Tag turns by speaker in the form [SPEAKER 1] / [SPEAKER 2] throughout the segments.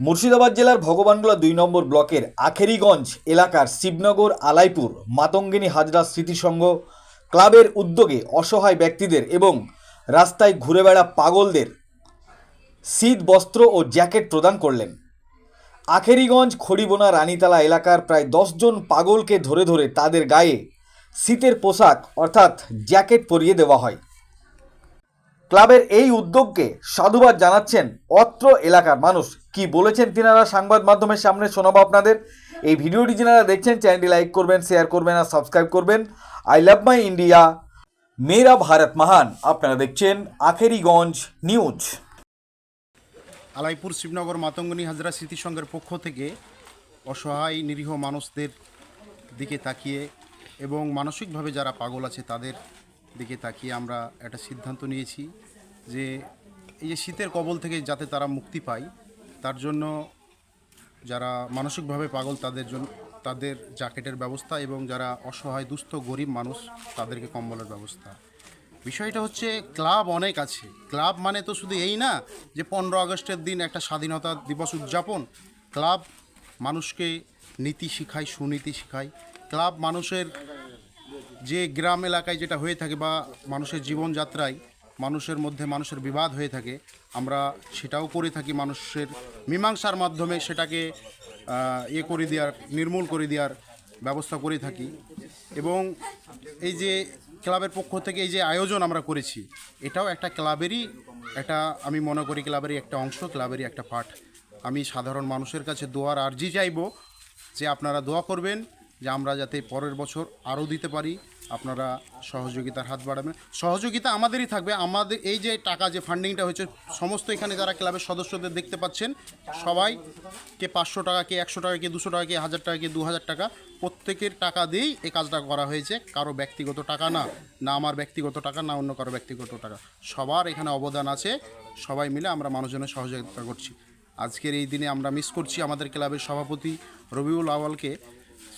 [SPEAKER 1] মুর্শিদাবাদ জেলার ভগবানগোলা দুই নম্বর ব্লকের আখেরিগঞ্জ এলাকার শিবনগর, আলাইপুর, মাতঙ্গিনী হাজরা স্মৃতিসংঘ ক্লাবের উদ্যোগে অসহায় ব্যক্তিদের এবং রাস্তায় ঘুরে বেড়া পাগলদের শীত, বস্ত্র ও জ্যাকেট প্রদান করলেন। আখেরিগঞ্জ, খড়িবোনা, রানীতলা এলাকার প্রায় দশজন পাগলকে ধরে ধরে তাদের গায়ে শীতের পোশাক অর্থাৎ জ্যাকেট পরিয়ে দেওয়া হয়। ক্লাবের এই উদ্যোগকে সাধুবাদ জানাচ্ছেন অত্র এলাকার মানুষ। কি বলেছেন তিনারা? সংবাদ মাধ্যমের সামনে শোনাবো আপনাদের। এই ভিডিওটি যারা দেখছেন, চ্যানেলটি লাইক করবেন, শেয়ার করবেন আর সাবস্ক্রাইব করবেন। আই লাভ মাই ইন্ডিয়া, মেরা ভারত মহান। আপনারা দেখছেন আখেরিগঞ্জ নিউজ।
[SPEAKER 2] আলাইপুর শিবনগর মাতঙ্গনী হাজরা স্মৃতিসংঘের পক্ষ থেকে অসহায় নিরীহ মানুষদের দিকে তাকিয়ে এবং মানসিকভাবে যারা পাগল আছে তাদের দিকে তাকিয়ে আমরা একটা সিদ্ধান্ত নিয়েছি যে এই যে শীতের কবল থেকে যাতে তারা মুক্তি পায়, তার জন্য যারা মানসিকভাবে পাগল তাদের জন্য, তাদের জ্যাকেটের ব্যবস্থা এবং যারা অসহায়, দুস্থ, গরিব মানুষ তাদেরকে কম্বলের ব্যবস্থা। বিষয়টা হচ্ছে ক্লাব অনেক আছে। ক্লাব মানে তো শুধু এই না যে পনেরো আগস্টের দিন একটা স্বাধীনতা দিবস উদযাপন। ক্লাব মানুষকে নীতি শিখায়, সুনীতি শিখায়। ক্লাব মানুষের যে গ্রাম এলাকায় যেটা হয়ে থাকে বা মানুষের জীবনযাত্রায় মানুষের মধ্যে মানুষের বিবাদ হয়ে থাকে, আমরা সেটাও করে থাকি মানুষের মীমাংসার মাধ্যমে সেটাকে ইয়ে করে দেওয়ার, নির্মূল করে দেওয়ার ব্যবস্থা করে থাকি। এবং এই যে ক্লাবের পক্ষ থেকে এই যে আয়োজন আমরা করেছি, এটাও একটা ক্লাবেরই একটা, আমি মনে করি ক্লাবেরই একটা অংশ, ক্লাবেরই একটা পার্ট। আমি সাধারণ মানুষের কাছে দোয়ার আর্জি চাইব যে আপনারা দোয়া করবেন যে আমরা যাতে পরের বছর আরও দিতে পারি, আপনারা সহযোগিতার হাত বাড়াবেন। সহযোগিতা আমাদেরই থাকবে। আমাদের এই যে টাকা, যে ফান্ডিংটা হয়েছে, সমস্ত এখানে যারা ক্লাবের সদস্যদের দেখতে পাচ্ছেন সবাই কে পাঁচশো টাকা কে একশো টাকা কে দুশো টাকা কে হাজার টাকা কে দু হাজার টাকা প্রত্যেকের টাকা দিয়েই এই কাজটা করা হয়েছে। কারও ব্যক্তিগত টাকা না না আমার ব্যক্তিগত টাকা, না অন্য কারও ব্যক্তিগত টাকা। সবার এখানে অবদান আছে। সবাই মিলে আমরা মানুষজনের সহযোগিতা করছি। আজকের এই দিনে আমরা মিস করছি আমাদের ক্লাবের সভাপতি রবিউল আওয়ালকে।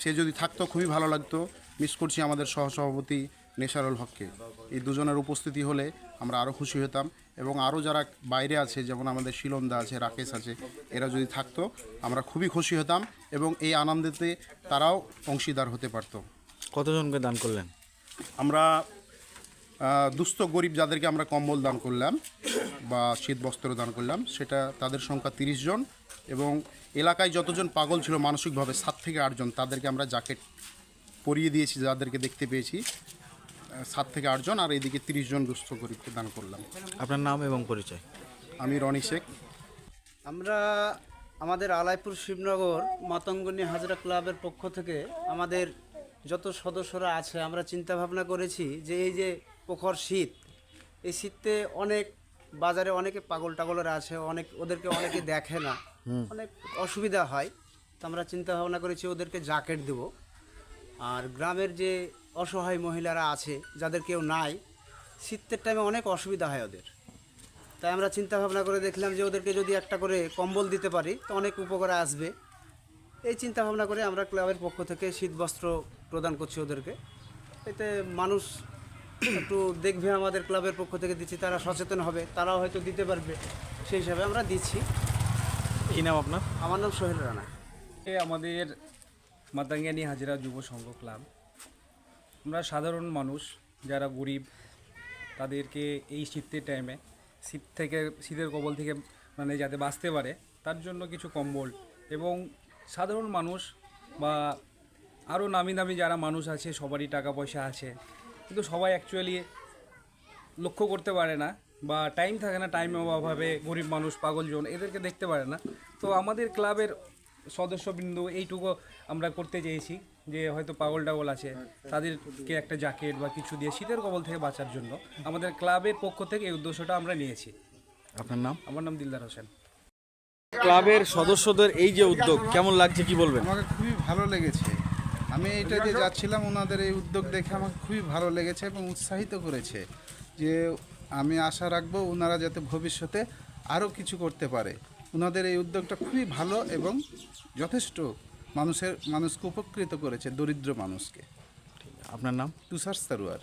[SPEAKER 2] সে যদি থাকতো খুবই ভালো লাগতো। মিস করছি আমাদের সহসভাপতি নেশারুল হককে। এই দুজনের উপস্থিতি হলে আমরা আরও খুশি হতাম এবং আরও যারা বাইরে আছে যেমন আমাদের শিলন্দা আছে রাকেশ আছে এরা যদি থাকতো আমরা খুবই খুশি হতাম এবং এই আনন্দেতে তারাও অংশীদার হতে পারতো।
[SPEAKER 3] কতজনকে দান করলেন?
[SPEAKER 2] আমরা দুস্থ গরিব যাদেরকে আমরা কম্বল দান করলাম বা শীত বস্ত্র দান করলাম সেটা তাদের সংখ্যা তিরিশ জন এবং এলাকায় যতজন পাগল ছিল মানসিকভাবে সাত থেকে আটজন তাদেরকে আমরা জ্যাকেট পরিয়ে দিয়েছি যাদেরকে দেখতে পেয়েছি সাত থেকে আটজন আর এইদিকে তিরিশ জন দুস্থ গরিবকে দান করলাম।
[SPEAKER 3] আপনার নাম এবং পরিচয়?
[SPEAKER 2] আমি রনি শেখ।
[SPEAKER 4] আমরা আমাদের আলাইপুর শিবনগর মাতঙ্গনী হাজরা ক্লাবের পক্ষ থেকে আমাদের যত সদস্যরা আছে আমরা চিন্তা ভাবনা করেছি যে এই যে প্রখর শীত এই শীতে অনেক বাজারে অনেকে পাগল টাগলরা আছে অনেক ওদেরকে অনেকে দেখে না। অনেক অসুবিধা হয়। তো আমরা চিন্তা ভাবনা করেছি ওদেরকে জ্যাকেট দেব। আর গ্রামের যে অসহায় মহিলারা আছে যাদের কেউ নাই শীতের টাইমে অনেক অসুবিধা হয় ওদের। তাই আমরা চিন্তা ভাবনা করে দেখলাম যে ওদেরকে যদি একটা করে কম্বল দিতে পারি তো অনেক উপকারে আসবে। এই চিন্তা ভাবনা করে আমরা ক্লাবের পক্ষ থেকে শীত বস্ত্র প্রদান করছি ওদেরকে। এতে মানুষ একটু দেখবে আমাদের ক্লাবের পক্ষ থেকে দিচ্ছি তারা সচেতন হবে তারাও হয়তো দিতে পারবে। সেই হিসাবে আমরা দিচ্ছি।
[SPEAKER 3] কী নাম আপনার?
[SPEAKER 4] আমার নাম সোহেল রানা।
[SPEAKER 5] এ আমাদের মাতাঙ্গানি হাজিরা যুব সংঘ ক্লাব। আমরা সাধারণ মানুষ যারা গরিব তাদেরকে এই শীতের টাইমে শীত থেকে শীতের কবল থেকে মানে যাতে বাঁচতে পারে তার জন্য কিছু কম্বল এবং সাধারণ মানুষ বা আরও নামি দামি যারা মানুষ আছে সবারই টাকা পয়সা আছে কিন্তু সবাই অ্যাকচুয়ালি লক্ষ্য করতে পারে না বা টাইম থাকে না টাইমের অভাবে গরিব মানুষ পাগলজন এদেরকে দেখতে পারে না। তো আমাদের ক্লাবের সদস্যবৃন্দ এইটুকু আমরা করতে চেয়েছি যে হয়তো পাগল টাগল আছে তাদেরকে একটা জ্যাকেট বা কিছু দিয়ে শীতের কবল থেকে বাঁচার জন্য আমাদের ক্লাবের পক্ষ থেকে এই উদ্দেশ্যটা আমরা নিয়েছি।
[SPEAKER 3] আপনার নাম?
[SPEAKER 5] আমার নাম দিলদার হোসেন।
[SPEAKER 3] ক্লাবের সদস্যদের এই যে উদ্যোগ কেমন লাগছে কি বলবেন?
[SPEAKER 6] আমাকে খুবই ভালো লেগেছে। আমি এটা যে যাচ্ছিলাম ওনাদের এই উদ্যোগ দেখে আমাকে খুবই ভালো লেগেছে এবং উৎসাহিত করেছে যে আমি আশা রাখব ওনারা যাতে ভবিষ্যতে আরও কিছু করতে পারে। ওনাদের এই উদ্যোগটা খুবই ভালো এবং যথেষ্ট মানুষের মানুষকে উপকৃত করেছে দরিদ্র মানুষকে।
[SPEAKER 3] আপনার নাম?
[SPEAKER 6] তুষার সারুয়ার।